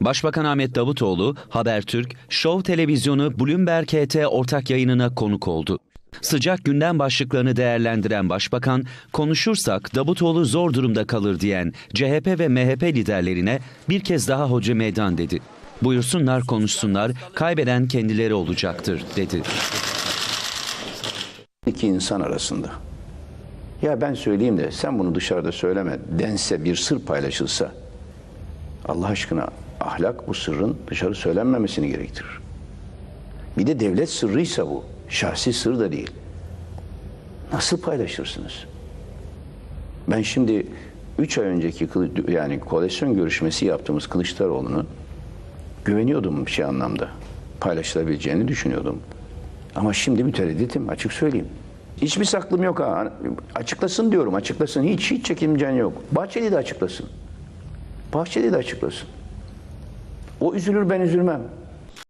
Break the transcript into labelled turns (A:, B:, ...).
A: Başbakan Ahmet Davutoğlu, Habertürk, Show Televizyonu Bloomberg KT ortak yayınına konuk oldu. Sıcak gündem başlıklarını değerlendiren başbakan, konuşursak Davutoğlu zor durumda kalır diyen CHP ve MHP liderlerine bir kez daha hoca meydan dedi. Buyursunlar konuşsunlar, kaybeden kendileri olacaktır dedi.
B: İki insan arasında. Ya ben söyleyeyim de sen bunu dışarıda söyleme dense bir sır paylaşılsa Allah aşkına ahlak bu sırrın dışarı söylenmemesini gerektirir. Bir de devlet sırrıysa bu. Şahsi sır da değil. Nasıl paylaşırsınız? Ben şimdi 3 ay önceki yani koalisyon görüşmesi yaptığımız Kılıçdaroğlu'nu güveniyordum bir şey anlamda. Paylaşılabileceğini düşünüyordum. Ama şimdi müteredditim açık söyleyeyim. Hiçbir saklım yok ha. Açıklasın diyorum açıklasın. Hiç hiç çekinecen yok. Bahçeli de açıklasın. Bahçeli de açıklasın. O üzülür ben üzülmem.